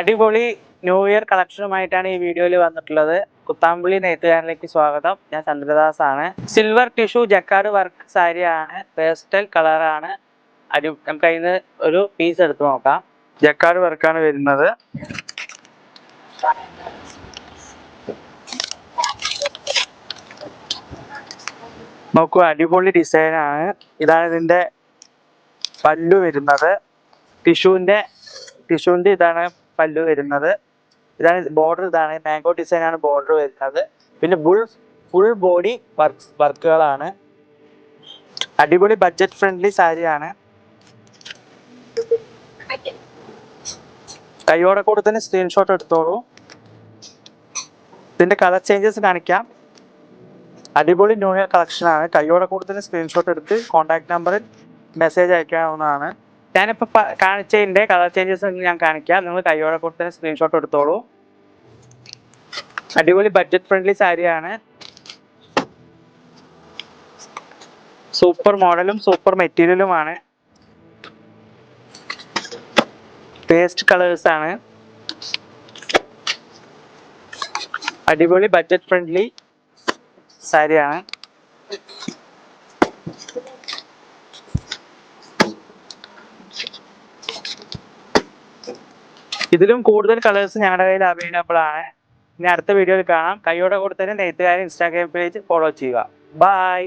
അടിപൊളി new year കളക്ഷനുമായിട്ടാണ് ഈ വീഡിയോയിൽ വന്നിട്ടുള്ളത്. കുത്താമ്പുള്ളി നെയ്ത്തുകാരനിലേക്ക് സ്വാഗതം. ഞാൻ ചന്ദ്രദാസ് ആണ് സിൽവർ ടിഷ്യൂ ജക്കാർഡ് വർക്ക് ആണ്. പേസ്റ്റൽ കളറാണ് അടി നമുക്ക് അതിന് ഒരു പീസ് എടുത്ത് നോക്കാം. ജക്കാർഡ് വർക്കാണ് വരുന്നത്. നോക്കൂ അടിപൊളി ഡിസൈനാണ് ഇതാണ് ഇതിന്റെ പല്ലു വരുന്നത്. ടിഷ്യൂവിന്റെ ടിഷ്യൂവിന്റെ ഇതാണ് പല്ലു വരുന്നത്. ഇതാണ് ബോർഡർ ഇതാണ്. മാംഗോ ഡിസൈൻ ആണ് ബോർഡർ വരുന്നത്. പിന്നെ ഫുൾ ഫുൾ ബോഡി വർക്ക് വർക്കുകളാണ് അടിപൊളി ബഡ്ജറ്റ് ഫ്രണ്ട്ലി സാരിയാണ് കൈയോടെ കൂടെ തന്നെ സ്ക്രീൻഷോട്ട് എടുത്തോളൂ. ഇതിന്റെ കളർ ചേഞ്ചസ് കാണിക്കാം. അടിപൊളി ന്യൂ ഇയർ കളക്ഷൻ ആണ്. കൈയോടെ കൂടെ തന്നെ സ്ക്രീൻഷോട്ട് എടുത്ത് കോൺടാക്ട് നമ്പറിൽ മെസ്സേജ് അയക്കാവുന്നതാണ്. ഞാനിപ്പോൾ കാണിച്ചതിന്റെ കളർ ചേഞ്ചസ് ഞാൻ കാണിക്കാം. നിങ്ങൾ കൈയോടെ കൊടുത്ത സ്ക്രീൻഷോട്ട് എടുത്തോളൂ. അടിപൊളി ബഡ്ജറ്റ് ഫ്രണ്ട്ലി സാരിയാണ് സൂപ്പർ മോഡലും സൂപ്പർ മെറ്റീരിയലുമാണ് പേസ്റ്റ് കളേഴ്സ് ആണ്. അടിപൊളി ബഡ്ജറ്റ് ഫ്രണ്ട്ലി സാരിയാണ് ഇതിലും കൂടുതൽ കളേഴ്സ് ഞങ്ങളുടെ കയ്യിൽ അവൈലബിൾ ആണ്. ഇനി അടുത്ത വീഡിയോയിൽ കാണാം. കൈയോടെ കൂടെ തന്നെ ഇൻസ്റ്റാഗ്രാം പേജ് ഫോളോ ചെയ്യുക. ബൈ